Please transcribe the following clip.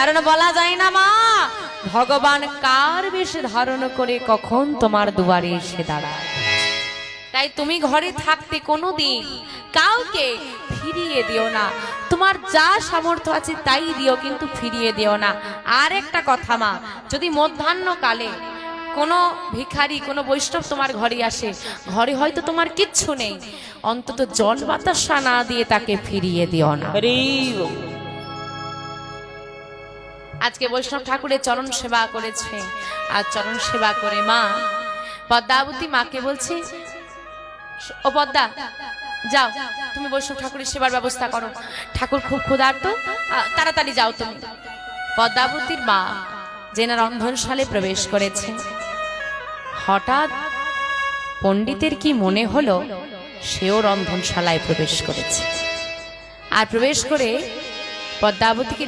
কারণ বলা যায় না, মা। ভগবান কার বেশ ধারণ করে কখন তোমার দুয়ারে এসে দাঁড়ায়? তাই তুমি ঘরে থাকতে কোনো দিন কাউকে ফিরিয়ে দিও না। তোমার যা সামর্থ্য আছে তাই দিও, কিন্তু ফিরিয়ে দিও না। আর একটা কথা, মা, যদি মধ্যাহ্নকালে কোনো ভিখারি, কোনো বৈষ্ণব তোমার ঘরে আসে, ঘরে হয়তো তোমার কিচ্ছু নেই। অন্তত জল বাতাসা না দিয়ে তাকে ফিরিয়ে দিও না। আজকে বৈষ্ণব ঠাকুরের চরণ সেবা করেছে। আর চরণ সেবা করে মা পদ্মাবতী মাকে বলছে, ও পদ্মা, যাও, তুমি বৈষ্ণব ঠাকুরের সেবার ব্যবস্থা করো। ঠাকুর খুব ক্ষুধার্ত তাড়াতাড়ি যাও তুমি। পদ্মাবতীর মা জেনা রন্ধনশালে প্রবেশ করেছে। হঠাৎ পণ্ডিতের কি মনে হলো, সেও রন্ধনশালায় প্রবেশ করেছে। আর প্রবেশ করে পদ্মাবতীকে